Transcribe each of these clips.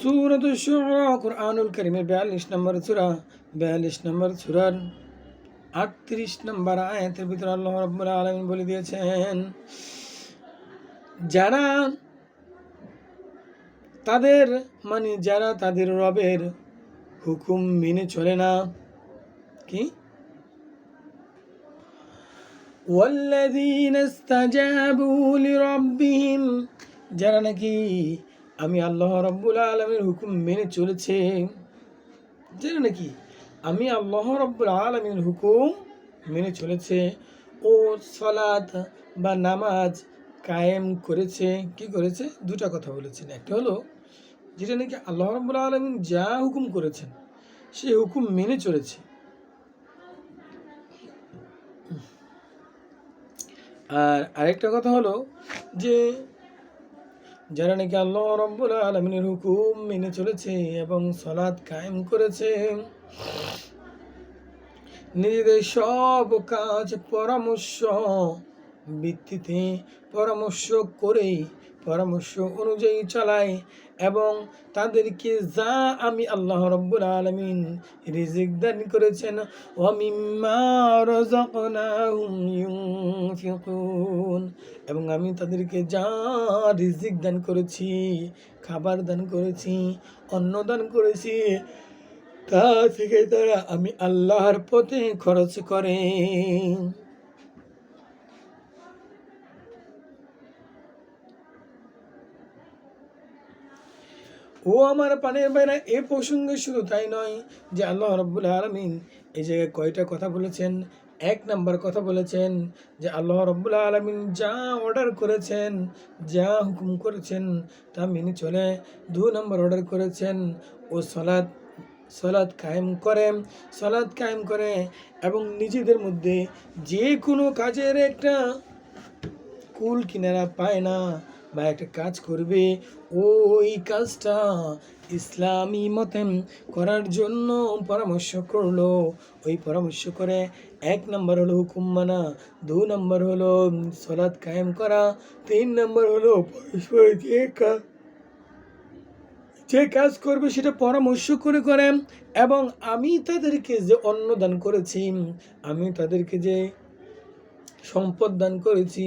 সুরত শুরা কোরআনুল করিমের বিয়াল্লিশ নম্বর সুরা বিয়াল্লিশ নম্বর সুরার আটত্রিশ নম্বর আয়াতের ভিতরে আল্লাহ রব্বুল আলমিন বলে দিয়েছেন যারা তাদের মানে যারা তাদের রবের হুকুম মেনে চলে না কি والذين استجابوا لربهم যারা নাকি আমি আল্লাহ রব্বুল আলমের হুকুম মেনে চলেছে। যারা নাকি? আমি আল্লাহ রব্বুল আলমের হুকুম মেনে চলেছে। ও সলাত বা নামাজ কায়েম করেছে। কি করেছে? দুটা কথা বলেছেন। একটা হলো, যেটা নাকি আল্লাহ রব্বুল আলমিন যা হুকুম করেছেন, সে হুকুম মেনে চলেছে। আর আরেকটা কথা হলো যে যারা নাকি আল্লাহ রব্বুল আলমিনের হুকুম মেনে চলেছে এবং সলাদ কায়েম করেছে, নিজেদের সব কাজ পরামর্শ ভিত্তিতে পরামর্শ করেই পরামর্শ অনুযায়ী চালায় এবং তাদেরকে যা আমি আল্লাহ রব্বুল আলমিন রিজিক দান করেছেন এবং আমি তাদেরকে যা রিজিক দান করেছি, খাবার দান করেছি, অন্ন দান করেছি, তা থেকে তারা আমি আল্লাহর পথে খরচ করে ও আমার পানের বাইরা এ প্রসঙ্গে শুধু তাই নয় যে আল্লাহ রব্বুল আলমিন এই জায়গায় কয়টা কথা বলেছেন? এক নাম্বার কথা বলেছেন যে আল্লাহ রব্বুল আলমিন যা অর্ডার করেছেন, যা হুকুম করেছেন তা মেনে চলে। দু নম্বর অর্ডার করেছেন, ও সলাদ সলাৎ কায়েম করে সলাৎ কায়েম করে এবং নিজেদের মধ্যে যে কোনো কাজের একটা কুল কিনারা পায় না। বা একটা কাজ করবে, ওই কাজটা ইসলামী মতে করার জন্য পরামর্শ করল। ওই পরামর্শ করে এক নম্বর হলো হুকুম মানা, দু নম্বর হলো সলাৎ কায়েম করা, তিন নম্বর হলো পরস্পর যে কাজ করবে সেটা পরামর্শ করে করে, এবং আমি তাদেরকে যে অন্ন দান করেছি, আমি তাদেরকে যে সম্পদ দান করেছি,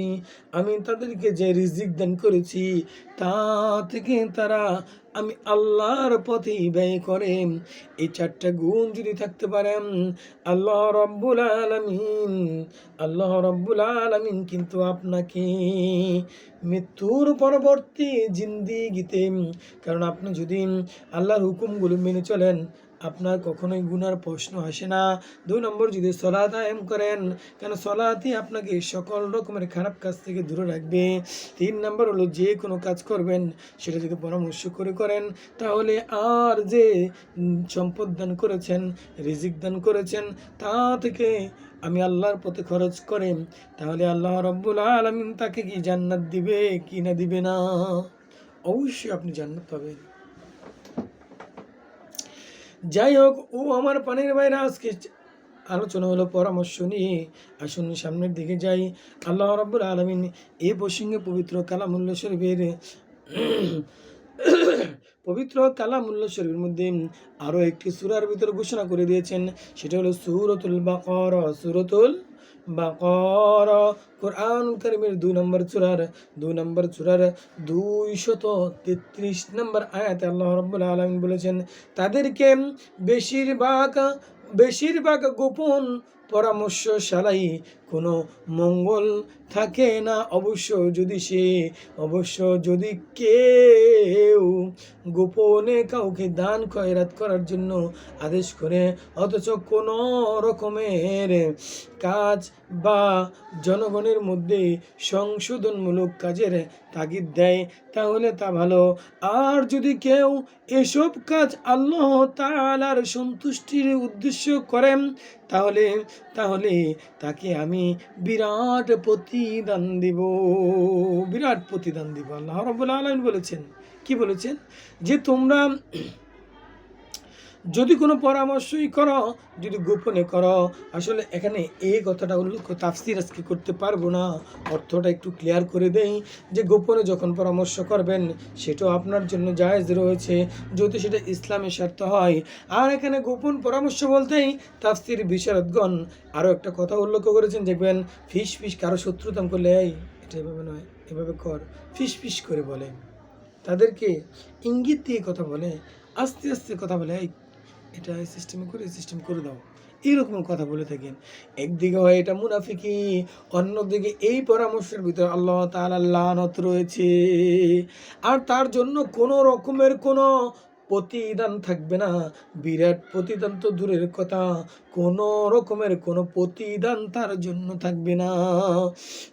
আমি তাদেরকে যে রিজিক দান করেছি, তা থেকে তারা আমি আল্লাহর পথে ব্যয় করে এই চারটা গুণ যদি থাকতে পারেন, আল্লাহ রব্বুল আলমিন, আল্লাহ রব্বুল আলমিন কিন্তু আপনাকে মৃত্যুর পরবর্তী জিন্দিগিতে, কারণ আপনি যদি আল্লাহর হুকুমগুলো মেনে চলেন আপনার কখনোই গুনার প্রশ্ন আসে না। দুই নম্বর, যদি সলাৎ আয়ম করেন, কেন সলাতই আপনাকে সকল রকমের খারাপ কাজ থেকে দূরে রাখবে? তিন নম্বর হলো, যে কোনো কাজ করবেন, সেটা যদি পরামর্শ করে করেন, তাহলে আর যে সম্পদ দান করেছেন, রিজিক দান করেছেন, তা থেকে আমি আল্লাহর পথে খরচ করে, তাহলে আল্লাহ রব্বুল আলমিন তাকে কি জান্নাত দিবে, কি না দিবে না? অবশ্যই আপনি জান্নাত পাবেন। যাই হোক ও আমার পানির বাইরে আজকে আলোচনা হলো পরামর্শ নিয়ে আসুন সামনের দিকে যাই। আল্লাহ রব্বুল আলমিন এ প্রসঙ্গে পবিত্র কালামুল্লা শরীফের পবিত্র কালামুল্ল শরীফের মধ্যে আরও একটি সুরার ভিতরে ঘোষণা করে দিয়েছেন। সেটা হলো সুরতুল বাকর, সুরতুল বাকর কোরআন করিমের দুই নম্বর চূড়ার দুই নম্বর চূড়ার দুইশত তেত্রিশ নম্বর আয়াতে আল্লাহ রব্বুল আলমিন বলেছেন, তাদেরকে বেশিরভাগ বেশিরভাগ গোপন পরামর্শ সালাই কোনো মঙ্গল থাকে না। অবশ্য যদি সে, অবশ্য যদি কেউ গোপনে কাউকে দান খয়রাত করার জন্য আদেশ করে, অথচ কোনো রকমের কাজ বা জনগণের মধ্যে সংশোধনমূলক কাজের তাগিদ দেয়, তাহলে তা ভালো। আর যদি কেউ এসব কাজ আল্লাহ তালার সন্তুষ্টির উদ্দেশ্য করেন তাহলে তাহলে তাকে আমি বিরাট প্রতিদান দিব। বিরাট প্রতিদান দিব। আল্লাহ রবুল আলম বলেছেন। কি বলেছেন? যে তোমরা যদি কোনো পরামর্শই করো, যদি গোপনে করো, আসলে এখানে এই কথাটা উল্লেখ তাফসির আজকে করতে পারব না। অর্থটা একটু ক্লিয়ার করে দেই যে গোপনে যখন পরামর্শ করবেন, সেটাও আপনার জন্য জায়েজ রয়েছে। যদি সেটা ইসলামের স্বার্থ হয়। আর এখানে গোপন পরামর্শ বলতেই তাফসির বিশারদগণ আরও একটা কথা উল্লেখ করেছেন, দেখবেন ফিস ফিস কারও শত্রুতাম করলে, এই, এটা এভাবে নয়, এভাবে কর। ফিস ফিস করে বলে। তাদেরকে ইঙ্গিত দিয়ে কথা বলে, আস্তে আস্তে কথা বলে, এই এটা এই সিস্টেমে করে সিস্টেম করে দাও। এইরকম কথা বলে থাকেন। একদিকে হয় এটা মুনাফিকি, অন্যদিকে এই পরামর্শের ভিতরে আল্লাহ তাআলা লানত রয়েছে। আর তার জন্য কোনো রকমের কোনো প্রতিদান থাকবে না। বিরাট প্রতিদান তো দূরের কথা। কোনো রকমের কোনো প্রতিদান তার জন্য থাকবে না।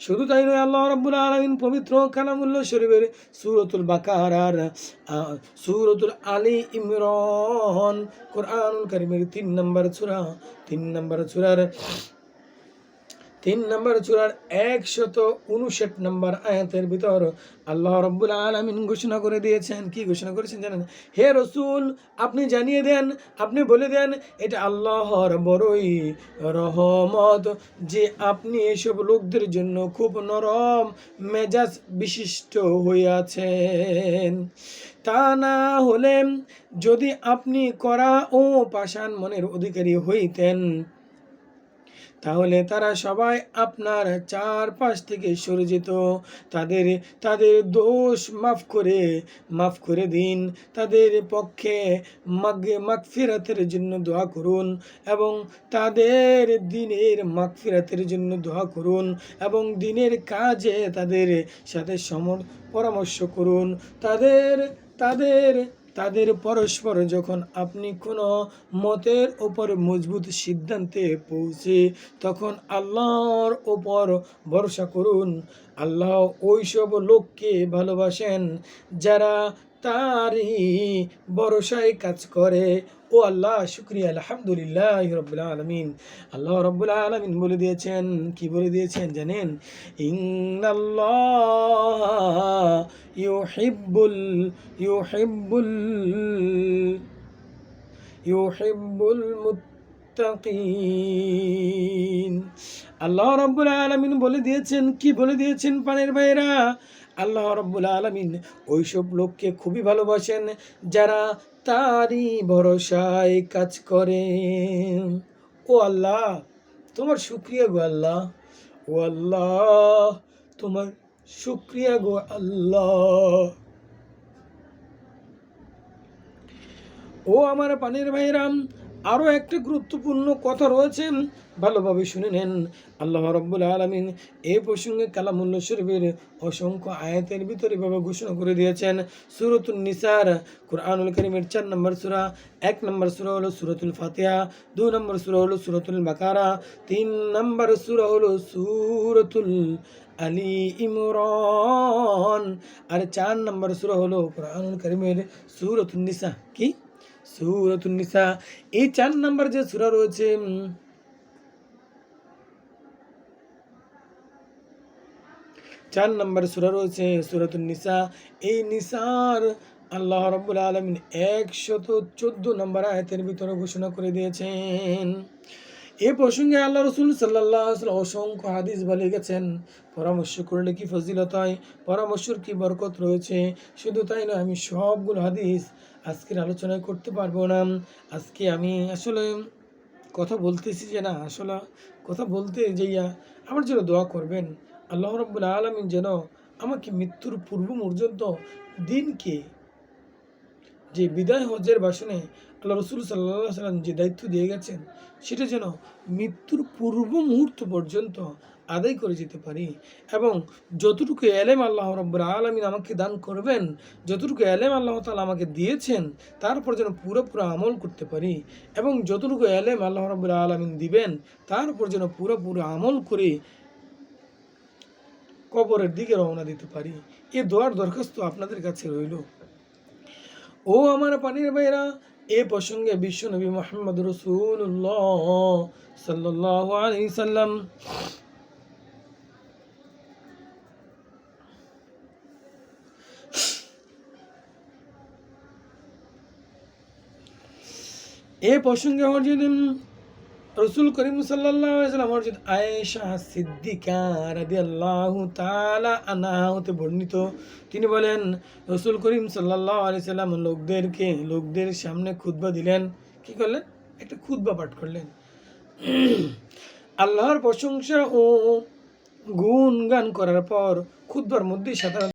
শুধু তাই নয় আল্লাহ রাব্বুল আলামিন পবিত্র কালামুল্লাহ শরীফের সূরাতুল বাকারার আহ, সূরাতুল আলী ইমরান কোরআনুল কারীমের তিন নম্বর সূরা তিন নম্বর সূরার তিন নম্বর চূড়ার একশত উনষাট নম্বর আয়াতের ভিতর আল্লাহ রব্বুল আলমিন ঘোষণা করে দিয়েছেন। কি ঘোষণা করেছেন জানেন? হে রসুল, আপনি জানিয়ে দেন, আপনি বলে দেন, এটা আল্লাহর বড়ই রহমত যে আপনি এসব লোকদের জন্য খুব নরম মেজাজ বিশিষ্ট হইয়াছেন। তা না হলে যদি আপনি করা ও পাষাণ মনের অধিকারী হইতেন তাহলে তারা সবাই আপনার চারপাশ থেকে সরে যেত তাদের তাদের দোষ মাফ করে মাফ করে দিন। তাদের পক্ষে মাগে, মাগফিরাতের জন্য দোয়া করুন এবং তাদের দিনের মাগফিরাতের জন্য দোয়া করুন এবং দিনের কাজে তাদের সাথে সমর, পরামর্শ করুন। তাদের তাদের তাদের পরস্পর যখন আপনি কোনো মতের ওপর মজবুত সিদ্ধান্তে পৌঁছে, তখন আল্লাহর ওপর ভরসা করুন। আল্লাহ ওইসব লোককে ভালোবাসেন যারা তারই ভরসায় কাজ করে। ও আল্লাহ, শুক্রিয়া, আলহামদুলিল্লাহ রব্বুল আলমিন। আল্লাহ রব্বুল আলমিন বলে দিয়েছেন, কি বলে দিয়েছেন জানেন? ইউহিব্বুল ইউহিব্বুল ইউহিব্বুল মুত্তাকিন। আল্লাহ রব্বুল আলমিন বলে দিয়েছেন, কি বলে দিয়েছেন পানের ভাইরা আল্লাহ রব্বুল আলমিন ওইসব লোককে খুবই ভালোবাসেন, যারা তারই ভরসায় কাজ করে ও আল্লাহ, তোমার শুক্রিয়া গো আল্লাহ। ও আল্লাহ, তোমার শুক্রিয়া গো আল্লাহ। ও আমার পানির ভাইরাম আরও একটি গুরুত্বপূর্ণ কথা রয়েছে। ভালোভাবে শুনে নেন। আল্লাহ রব্বুল আলমিন এ প্রসঙ্গে কালামুল্লা শরীফের অসংখ্য আয়াতের ভিতরে ভাবে ঘোষণা করে দিয়েছেন। সুরতুল নিসার, কুরআনুল করিমের চার নম্বর সুরা, এক নম্বর সুরা হলো সুরতুল ফাতিহা দু নম্বর সুরা হলো সুরতুল বাকারা, তিন নম্বর সুরা হলো সুরতুল আলী ইমরান, আর চার নম্বর সুরা হলো কোরআনুল করিমের সুরতুল নিসা। কি? নিসা এই চার নাম্বার যে সুরা রয়েছে চার নম্বর সুরা রয়েছে সুরাতুল নিসা এই নিসার আল্লাহ রব্বুল আলমিন একশত চোদ্দ নম্বর আয়াতের ভিতরে ঘোষণা করে দিয়েছেন। এ প্রসঙ্গে আল্লাহ রসুল সাল্লাহ অসংখ্য হাদিস বলে গেছেন। পরামর্শ করলে কি ফজিলত হয়? পরামর্শের কি বরকত রয়েছে? শুধু তাই নয়, আমি সবগুলো হাদিস আজকের আলোচনায় করতে পারব না। আজকে আমি আসলে কথা বলতেছি যে না, আসলে কথা বলতে যাইয়া আমার জন্য দোয়া করবেন। আল্লাহ রব্বুল আলমিন যেন আমাকে মৃত্যুর পূর্ব পর্যন্ত দিনকে যে বিদায় হজের বাসনে আল্লাহ রসুল সাল্লাহ সাল্লাম যে দায়িত্ব দিয়ে গেছেন, সেটা যেন মৃত্যুর পূর্ব মুহূর্ত পর্যন্ত আদায় করে যেতে পারি। এবং যতটুকু এলেম আল্লাহ রব্বুল আলমিন আমাকে দান করবেন, যতটুকু এলেম আল্লাহ তালা আমাকে দিয়েছেন, তারপর যেন পুরোপুরো আমল করতে পারি। এবং যতটুকু এলেম আল্লাহ রব্বুল আলমিন দিবেন, তারপর যেন পুরোপুরো আমল করে কবরের দিকে রওনা দিতে পারি। এ দোয়ার দরখাস্ত আপনাদের কাছে রইল। ও আমার পানির ভাইরা এ প্রসঙ্গে বিশ্বনবী মোহাম্মদ রসুল্লাহ সাল্লাহ আলি সাল্লাম এ প্রসঙ্গে হরজিদ রসুল করিম সাল্লাম হরজিদ আয়েশা সিদ্দিকা রাদি আল্লাহ তালা আনা হতে বর্ণিত, তিনি বলেন, রসুল করিম সাল্লাহ আলি সাল্লাম লোকদেরকে, লোকদের সামনে খুতবা দিলেন। কি করলেন? একটা খুতবা পাঠ করলেন। আল্লাহর প্রশংসা ও গুণ গান করার পর খুতবার মধ্যে সাধারণ